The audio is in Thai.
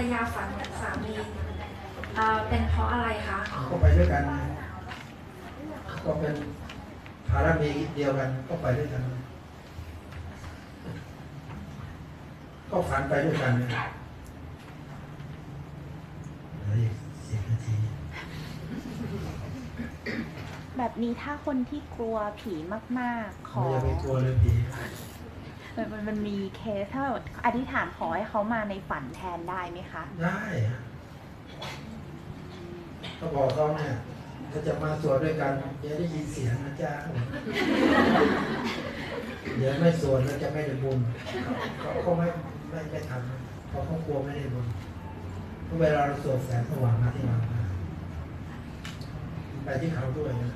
สามีเอ่อเป็นเพราะอะไรคะ ก็ไปด้วยกันนะก็เป็นภารมีเดียวกันก็ไปด้วยกัน ก็ฝันไปด้วยกันนะเหลืออีกสิบนาทีแบบนี้ถ้าคนที่กลัวผีมากๆ ขอ ไม่อย่าไปกลัวเลยผี มันมันมันมีเคสถ้าอธิษฐานขอให้เขามาในฝันแทนได้ไหมคะ ได้อะก็บอกเขาเนี่ยถ้าจะมาสวดด้วยกันอย่าได้ยินเสียงนะจ๊ะเดี๋ยวไม่สวดแล้วจะไม่ได้บุญเขาเขาไม่ไม่ไม่ทำเพราะเขากลัวไม่ได้บุญเพราะเวลาเราสวดแสงสว่างมาที่เราไปที่เขาด้วยนะ